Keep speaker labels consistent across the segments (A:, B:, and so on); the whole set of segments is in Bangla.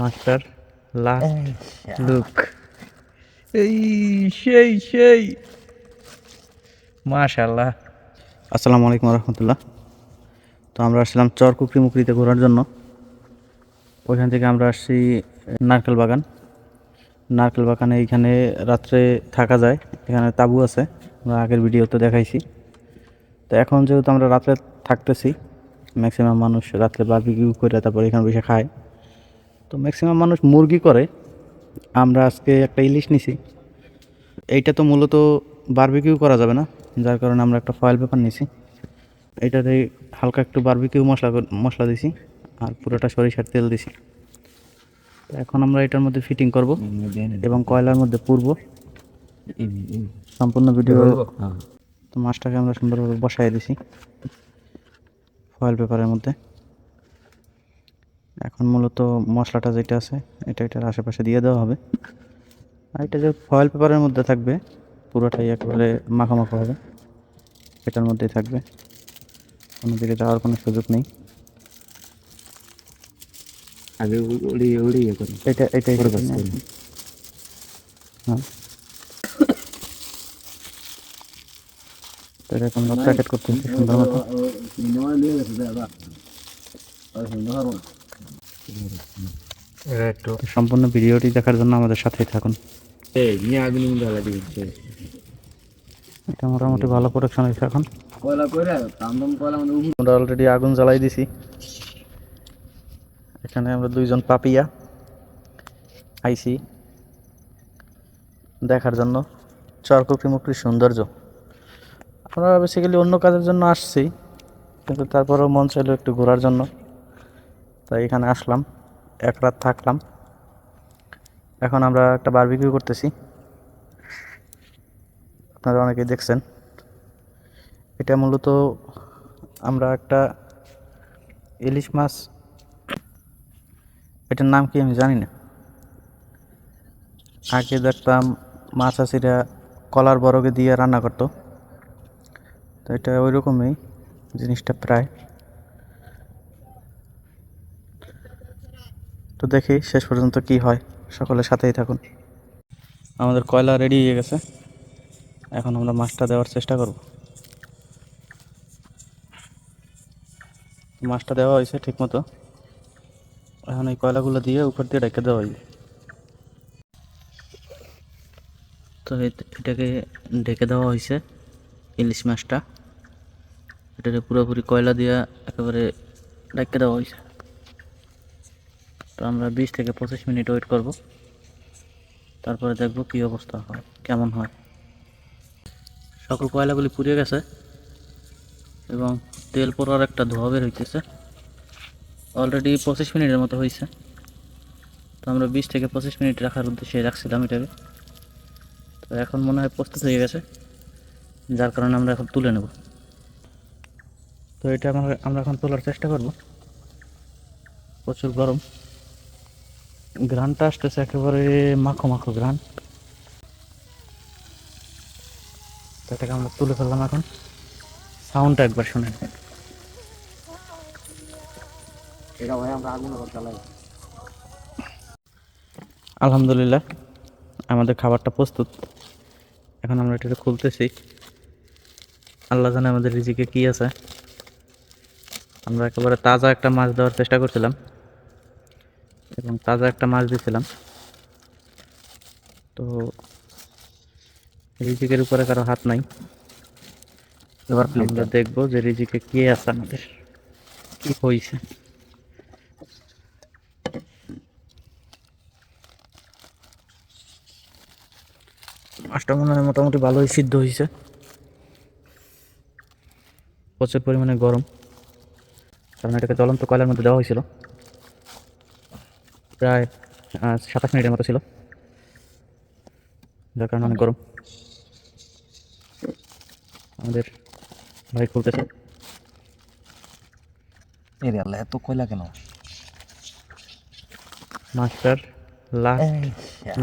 A: মাস্টার লাস্ট লুক এই সেই সেই. মাশাল্লাহ আসসালামু আলাইকুম রহমতুল্লাহ তো আমরা আসলাম চর চরকুকরি মুকরিতে ঘোরার জন্য। ওইখান থেকে আমরা আসছি নারকেল বাগান। নারকেল বাগানে এইখানে রাত্রে থাকা যায়। এখানে তাঁবু আছে আমরা আগের ভিডিওতে দেখাইছি। তো এখন যেহেতু আমরা রাত্রে থাকতেছি ম্যাক্সিমাম মানুষ রাত্রে বারবিকিউ করে তারপর এখানে বসে খায়। তো ম্যাক্সিমাম মানুষ মুরগি করে। আমরা আজকে একটা ইলিশ নিছি। এইটা তো মূলত বারবিকিউ করা যাবে না যার কারণে আমরা একটা ফয়েল পেপার নিছি। এইটাতে হালকা একটু বারবিকিউ মশলা মশলা দিছি আর পুরোটা সরিষার তেল দিছি। এখন আমরা এটার মধ্যে ফিটিং করব এবং কয়লার মধ্যে পুরব। সম্পূর্ণ ভিডিও তো মাছটাকে আমরা সুন্দরভাবে বসাই দিছি। ফয়েল পেপারের মধ্যে। এখন মূলত মশলাটা যেটা আছে এটা এটার আশেপাশে দিয়ে দেওয়া হবে আর এটা যে ফয়েল পেপারের মধ্যে থাকবে পুরোটাই একেবারে মাখা মাখা হবে এটার মধ্যেই থাকবে কোনো দিকে যাওয়ার কোনো সুযোগ নেই
B: আগে উড়ি উড়ি ইয়ে করি
A: এটা এটাই। হ্যাঁ এটা এখন প্যাকেট করতেছি সুন্দর মতো সম্পূর্ণ ভিডিওটি দেখার জন্য আমাদের সাথেই থাকুন। এটা মোটামুটি ভালো প্রোডাকশন হয়েছে এখন।
B: মানে
A: আমরা অলরেডি আগুন জ্বালাই দিছি। এখানে আমরা দুইজন পাপিয়া আইসি দেখার জন্য। চরকুকরি মুকরির সৌন্দর্য। আমরা বেসিক্যালি অন্য কাজের জন্য আসছি কিন্তু তারপরেও মন চাইলো একটু ঘোরার জন্য। তাই এখানে আসলাম, এক রাত থাকলাম। এখন আমরা একটা বারবিকিউ করতেছি। আপনারা অনেকেই দেখছেন। এটা মূলত আমরা একটা ইলিশ মাছ, এটার নাম কি আমি জানি না। আগে দেখতাম মাছ চাষিরা কলার বরগে দিয়ে রান্না করতো। তো এটা ওই রকমই জিনিসটা প্রায়। তো দেখি শেষ পর্যন্ত কি হয়। সকলের সাথেই থাকুন। আমাদের কয়লা রেডি হয়ে গেছে। এখন আমরা মাছটা দেওয়ার চেষ্টা করব। মাছটা দেওয়া হয়েছে ঠিক মতো এখন এই কয়লাগুলো দিয়ে উপর দিয়ে রেখে দেওয়া হয়েছে তো এটাকে ঢেকে দেওয়া হয়েছে ইলিশ মাছটা। এটাকে পুরোপুরি কয়লা দিয়ে একেবারে রেখে দেওয়া হয়েছে। তো আমরা বিশ থেকে পঁচিশ মিনিট ওয়েট করব। তারপরে দেখব কী অবস্থা হয়, কেমন হয়। সকল কয়লাগুলি পুড়িয়ে গেছে এবং তেল পড়ার একটা ধোয়া বের হইতেছে। অলরেডি পঁচিশ মিনিটের মতো হয়েছে তো আমরা বিশ থেকে পঁচিশ মিনিট রাখার উদ্দেশ্যে রাখছিলাম এটাকে। তো এখন মনে হয় প্রস্তুত হয়ে গেছে। যার কারণে আমরা এখন তুলে নেব। তো এটা আমরা আমরা এখন তোলার চেষ্টা করব। প্রচুর গরম। ঘ্রানটা আসতেছে একেবারে মাখো মাখো ঘ্রান তো এটাকে আমরা তুলে ফেললাম এখন। সাউন্ডটা একবার শুনেন। আলহামদুলিল্লাহ আমাদের খাবারটা প্রস্তুত। এখন আমরা এটা খুলতেছি। আল্লাহ জানে আমাদের রিজিকে কি আছে। আমরা একেবারে তাজা একটা মাছ দেওয়ার চেষ্টা করছিলাম। এবং তাজা একটা মাছ দিয়েছিলাম। তো রিজিকের উপরে কারও হাত নাই।
B: এবার
A: আমরা দেখব যে রিজিকে কি আছে আমাদের। কি হয়েছে মাছটা মনে হয় মোটামুটি ভালোই সিদ্ধ হয়েছে প্রচুর পরিমাণে গরম। কারণ এটাকে জ্বলন্ত কয়লার মধ্যে দেওয়া হয়েছিল। প্রায় সাতাশ মিনিটের মতো ছিল। যার কারণে অনেক গরম। আমাদের ভাই খুলতেছে।
B: এর আল্লাহ এত কয়লা কেন?
A: Master last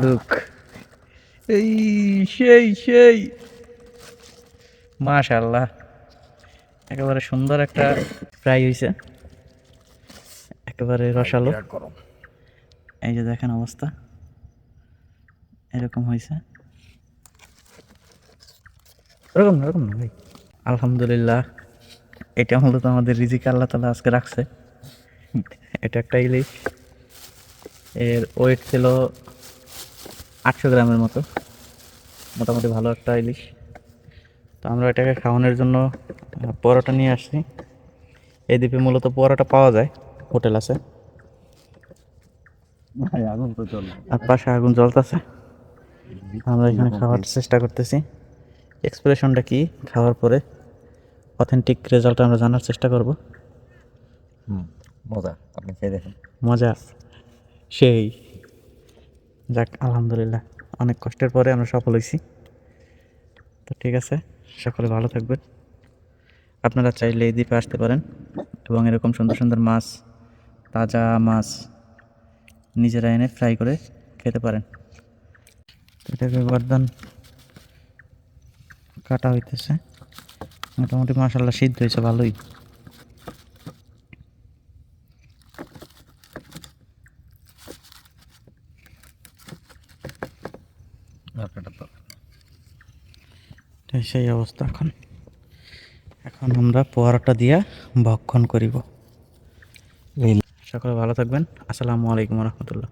A: look. এই সেই সেই। মাশাল্লাহ একেবারে সুন্দর একটা ফ্রাই হয়েছে একেবারে রসালো।
B: গরম।
A: এই যে দেখেন অবস্থা। এরকম হয়েছে এরকম না এরকম না ভাই। আলহামদুলিল্লাহ। এটা মূলত আমাদের রিজিক আল্লাহ তালা আজকে রাখছে। এটা একটা ইলিশ। এর ওয়েট ছিল আটশো গ্রামের মতো। মোটামুটি ভালো একটা ইলিশ। তো আমরা এটাকে খাওয়ানোর জন্য পরোটা নিয়ে আসছি। এই দ্বীপে মূলত পরোটা পাওয়া যায়, হোটেল আছে।
B: ভাই আগুন তো চলে
A: আর পাশে আগুন জ্বলতেছে। আমরা এখানে খাওয়ার চেষ্টা করতেছি। এক্সপ্রেশনটা কি? খাওয়ার পরে অথেন্টিক রেজাল্ট আমরা জানার চেষ্টা করব।
B: হুম মজা। আপনি খেয়ে দেখেন।
A: মজা সেই। যাক আলহামদুলিল্লাহ। অনেক কষ্টের পরে আমরা সফল হয়েছি। তো ঠিক আছে সকলে ভালো থাকবেন। আপনারা চাইলে এই দ্বীপে আসতে পারেন। এবং এরকম সুন্দর সুন্দর মাছ তাজা মাছ নিজেরা এনে ফ্রাই করে খেতে পারেন। এটাকে গর্দান কাটা হইতেছে। মোটামুটি মাসাল্লাহ সিদ্ধ হয়েছে, ভালোই। সেই অবস্থা এখন। এখন আমরা পোয়ারাটা দিয়া ভক্ষণ করিব। সকলে ভালো থাকবেন। আসসালামু আলাইকুম রহমতুল্লাহ।